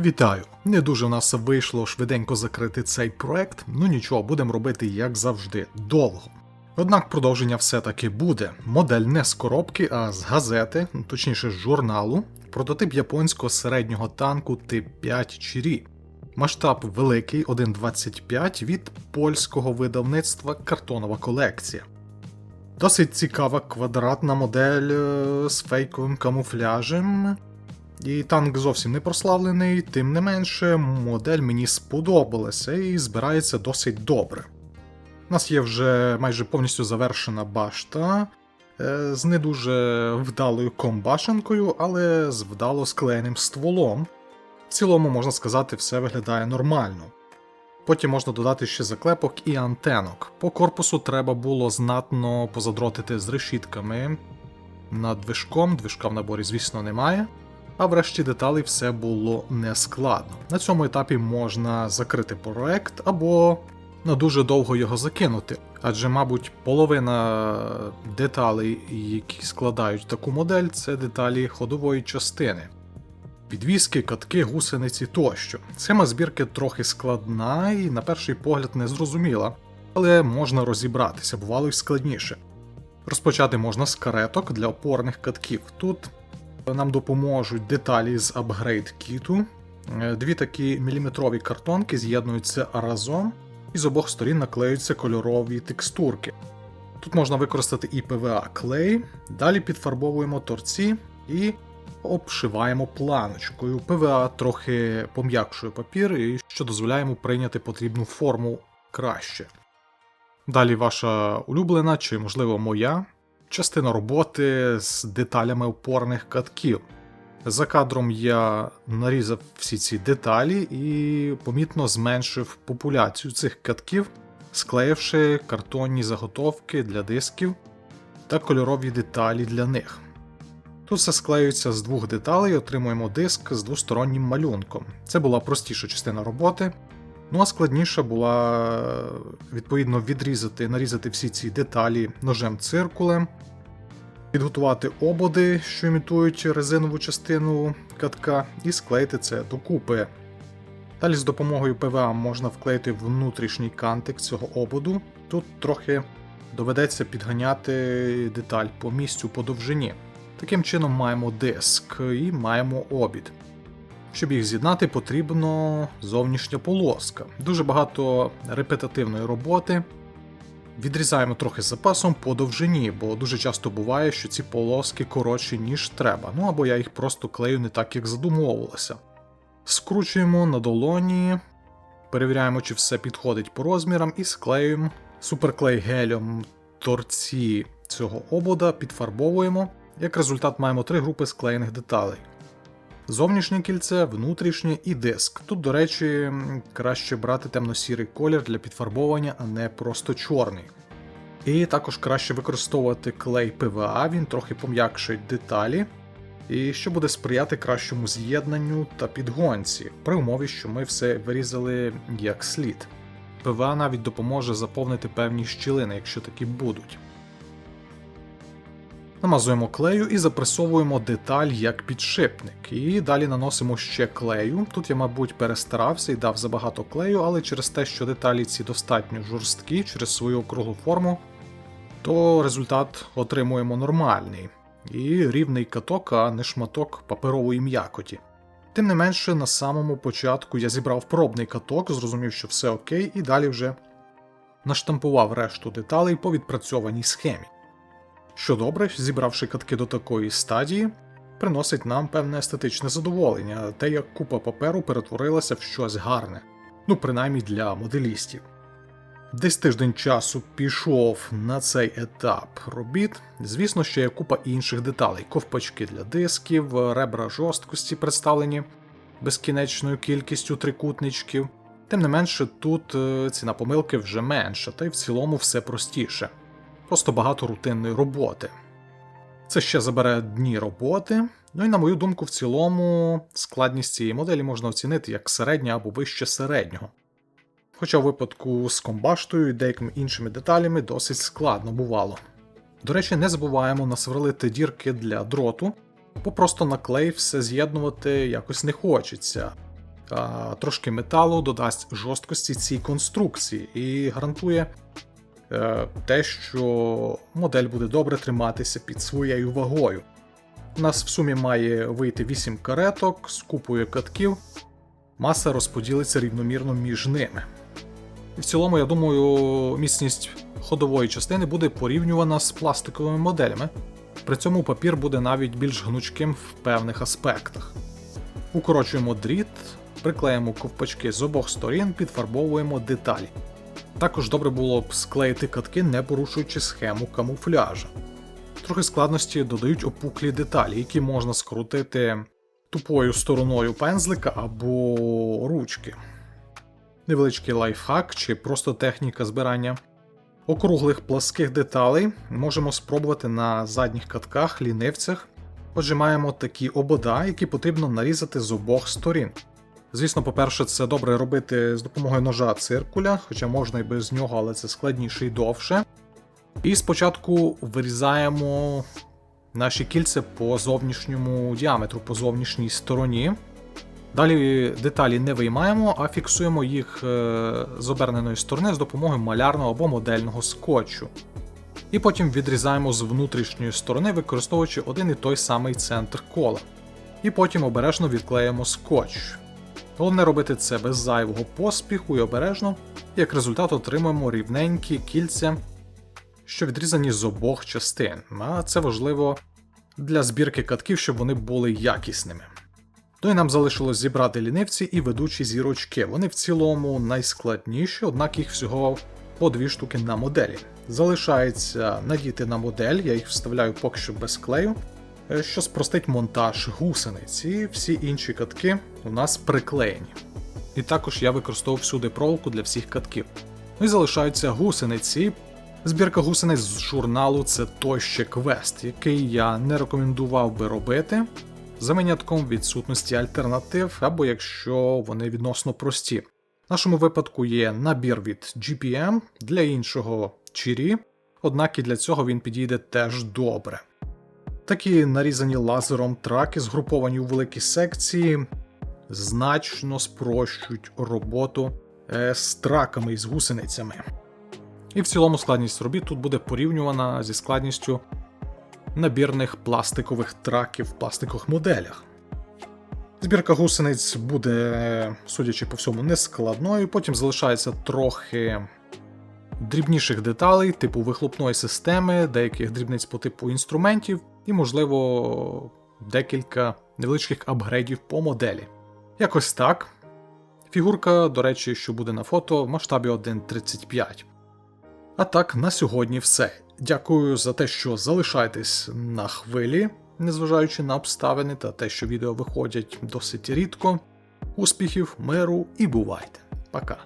Вітаю! Не дуже в нас вийшло швиденько закрити цей проект, ну нічого, будемо робити як завжди, довго. Однак продовження все-таки буде. Модель не з коробки, а з газети, точніше з журналу, прототип японського середнього танку Т5 Чирі. Масштаб великий 1.25 від польського видавництва Картонова колекція. Досить цікава квадратна модель е, з фейковим камуфляжем. І танк зовсім не прославлений, тим не менше, модель мені сподобалася і збирається досить добре. У нас є вже майже повністю завершена башта е, з не дуже вдалою комбашенкою, але з вдало склеєним стволом. В цілому, можна сказати, все виглядає нормально. Потім можна додати ще заклепок і антенок. По корпусу треба було знатно позадротити з решітками над движком, движка в наборі, звісно, немає. А врешті деталей все було нескладно. На цьому етапі можна закрити проект або на дуже довго його закинути, адже, мабуть, половина деталей, які складають таку модель, це деталі ходової частини. Підвіски, катки, гусениці тощо. Схема збірки трохи складна і, на перший погляд, незрозуміла, але можна розібратися, бувало й складніше. Розпочати можна з кареток для опорних катків. Тут нам допоможуть деталі з апгрейд кіту. Е, Дві такі міліметрові картонки з'єднуються разом і з обох сторін наклеюються кольорові текстурки. Тут можна використати і PVA клей, далі підфарбовуємо торці і обшиваємо планочкою. PVA трохи пом'якшує папір, і що дозволяє йому прийняти потрібну форму краще. Далі ваша улюблена чи, можливо, моя частина роботи з деталями опорних катків. За кадром я нарізав всі ці деталі і помітно зменшив популяцію цих катків, склеївши картонні заготовки для дисків та кольорові деталі для них. Тут все склеюється з двох деталей, отримуємо диск з двостороннім малюнком. Це була простіша частина роботи. Ну а складніша була відповідно відрізати, нарізати всі ці деталі ножем циркулем, підготувати ободи, що імітують резинову частину катка, і склеїти це докупи. Далі з допомогою ПВА можна вклеїти внутрішній кантик цього ободу. Тут трохи доведеться підганяти деталь по місцю по довжині. Таким чином маємо диск і маємо обід. Щоб їх з'єднати, потрібно зовнішня полоска. Дуже багато репетативної роботи. Відрізаємо трохи з запасом по довжині, бо дуже часто буває, що ці полоски коротші, ніж треба. Ну або я їх просто клею не так, як задумовувалося. Скручуємо на долоні, перевіряємо, чи все підходить по розмірам, і склеюємо суперклей гелем торці цього обода, підфарбовуємо. Як результат, маємо три групи склеєних деталей. Зовнішнє кільце, внутрішнє і диск. Тут, до речі, краще брати темно-сірий колір для підфарбовування, а не просто чорний. І також краще використовувати клей PVA, він трохи пом'якшить деталі, і що буде сприяти кращому з'єднанню та підгонці, при умові, що ми все вирізали як слід. PVA навіть допоможе заповнити певні щілини, якщо такі будуть. Намазуємо клею і запресовуємо деталь як підшипник. І далі наносимо ще клею. Тут я, мабуть, перестарався і дав забагато клею, але через те, що деталі ці достатньо жорсткі через свою округлу форму, то результат отримуємо нормальний. І рівний каток, а не шматок паперової м'якоті. Тим не менше, на самому початку я зібрав пробний каток, зрозумів, що все окей, і далі вже наштампував решту деталей по відпрацьованій схемі. Що добре, зібравши катки до такої стадії, приносить нам певне естетичне задоволення, те як купа паперу перетворилася в щось гарне, ну принаймні для моделістів. Десь тиждень часу пішов на цей етап робіт. Звісно, ще є купа інших деталей: ковпачки для дисків, ребра жорсткості представлені безкінечною кількістю трикутничків. Тим не менше, тут е, ціна помилки вже менша, та й в цілому все простіше просто багато рутинної роботи. Це ще забере дні роботи. Ну і на мою думку, в цілому складність цієї моделі можна оцінити як середня або вище середнього. Хоча в випадку з комбаштою і деякими іншими деталями досить складно бувало. До речі, не забуваємо насверлити дірки для дроту, бо просто на клей все з'єднувати якось не хочеться. а трошки металу додасть жорсткості цій конструкції і гарантує те, що модель буде добре триматися під своєю вагою. У нас в сумі має вийти 8 кареток з купою катків, маса розподілиться рівномірно між ними. І в цілому, я думаю, міцність ходової частини буде порівнювана з пластиковими моделями. При цьому папір буде навіть більш гнучким в певних аспектах. Укорочуємо дріт, приклеїмо ковпачки з обох сторін, підфарбовуємо деталі. Також добре було б склеїти катки, не порушуючи схему камуфляжа. Трохи складності додають опуклі деталі, які можна скрутити тупою стороною пензлика або ручки. Невеличкий лайфхак чи просто техніка збирання округлих пласких деталей можемо спробувати на задніх катках, лінивцях. Отже, маємо такі обода, які потрібно нарізати з обох сторін. Звісно, по-перше, це добре робити з допомогою ножа циркуля, хоча можна і без нього, але це складніше і довше. І спочатку вирізаємо наші кільця по зовнішньому діаметру, по зовнішній стороні. Далі деталі не виймаємо, а фіксуємо їх е, з оберненої сторони з допомогою малярного або модельного скотчу. І потім відрізаємо з внутрішньої сторони, використовуючи один і той самий центр кола. І потім обережно відклеїмо скотч. Головне робити це без зайвого поспіху і обережно, як результат отримуємо рівненькі кільця, що відрізані з обох частин. А це важливо для збірки катків, щоб вони були якісними. То й нам залишилось зібрати лінивці і ведучі зірочки. Вони в цілому найскладніші, однак їх всього по дві штуки на моделі. Залишається надіти на модель, я їх вставляю поки що без клею, що спростить монтаж гусениць, і всі інші катки у нас приклеєні. І також я використовував всюди проволоку для всіх катків. Ну і залишаються гусениці. Збірка гусениць з журналу це той ще квест, який я не рекомендував би робити за винятком відсутності альтернатив, або якщо вони відносно прості. В нашому випадку є набір від GPM, для іншого Чирі, однак і для цього він підійде теж добре. Такі нарізані лазером траки, згруповані у великі секції, значно спрощують роботу е, з траками і з гусеницями. І в цілому складність робіт тут буде порівнювана зі складністю набірних пластикових траків в пластикових моделях. Збірка гусениць буде, судячи по всьому, нескладною, потім залишається трохи дрібніших деталей, типу вихлопної системи, деяких дрібниць по типу інструментів, і, можливо, декілька невеличких апгрейдів по моделі. Якось так. Фігурка, до речі, що буде на фото в масштабі 1.35. А так, на сьогодні все. Дякую за те, що залишаєтесь на хвилі, незважаючи на обставини та те, що відео виходять досить рідко. Успіхів, миру і бувайте. Пока.